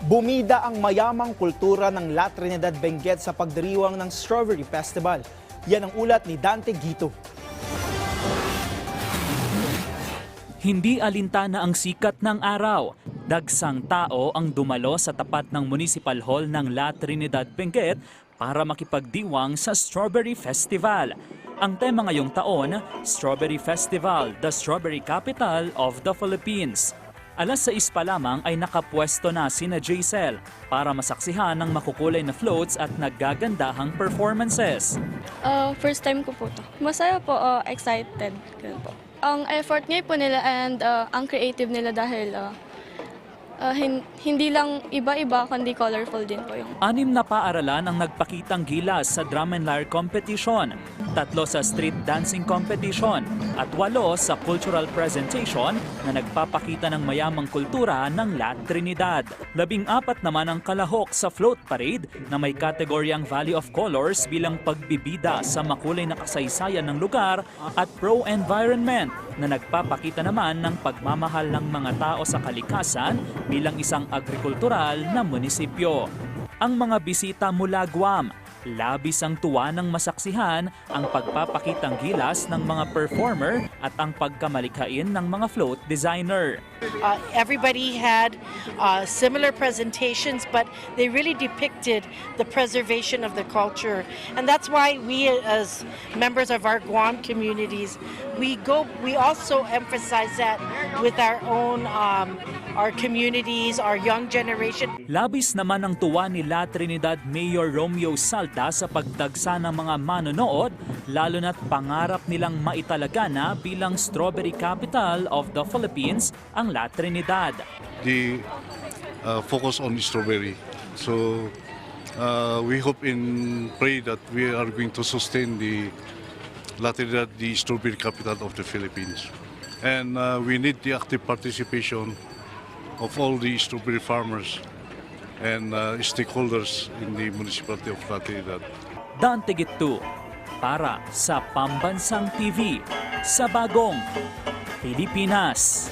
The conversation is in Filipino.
Bumida ang mayamang kultura ng La Trinidad Benguet sa pagdiriwang ng Strawberry Festival. Yan ang ulat ni Dante Gito. Hindi alintana ang sikat ng araw. Dagsang tao ang dumalo sa tapat ng Municipal Hall ng La Trinidad Benguet para makipagdiwang sa Strawberry Festival. Ang tema ngayong taon, Strawberry Festival, the Strawberry Capital of the Philippines. Alas 6 pa lamang ay nakapwesto na sina Jaisel para masaksihan ng makukulay na floats at naggagandahang performances. Uh, first time ko po to. Masaya po, uh, excited. Ganun po. Ang effort ngayon po nila and uh, ang creative nila dahil uh, uh, hin- hindi lang iba-iba, kundi colorful din po yung Anim na paaralan ang nagpakitang gilas sa drum and lyre competition, tatlo sa street dancing competition, at walo sa cultural presentation na nagpapakita ng mayamang kultura ng La Trinidad. Labing apat naman ang kalahok sa float parade na may kategoryang Valley of Colors bilang pagbibida sa makulay na kasaysayan ng lugar at pro-environment na nagpapakita naman ng pagmamahal ng mga tao sa kalikasan bilang isang agrikultural na munisipyo. Ang mga bisita mula Guam, labis ang tuwa ng masaksihan ang pagpapakitang gilas ng mga performer at ang pagkamalikhain ng mga float designer. Uh, everybody had uh, similar presentations, but they really depicted the preservation of the culture, and that's why we, as members of our Guam communities, we go. We also emphasize that with our own, um, our communities, our young generation. Labis naman ang tuwa ni La Trinidad Mayor Romeo Salta sa pagdagsa ng mga manonood, lalo na't pangarap nilang maitalaga na bilang strawberry capital of the Philippines ang La Trinidad. the uh, focus on strawberry. So uh, we hope and pray that we are going to sustain the Latinidad, the strawberry capital of the Philippines. And uh, we need the active participation of all the strawberry farmers and uh, stakeholders in the municipality of Latinidad. Dante Gitu para sa Pambansang TV sa Bagong Pilipinas.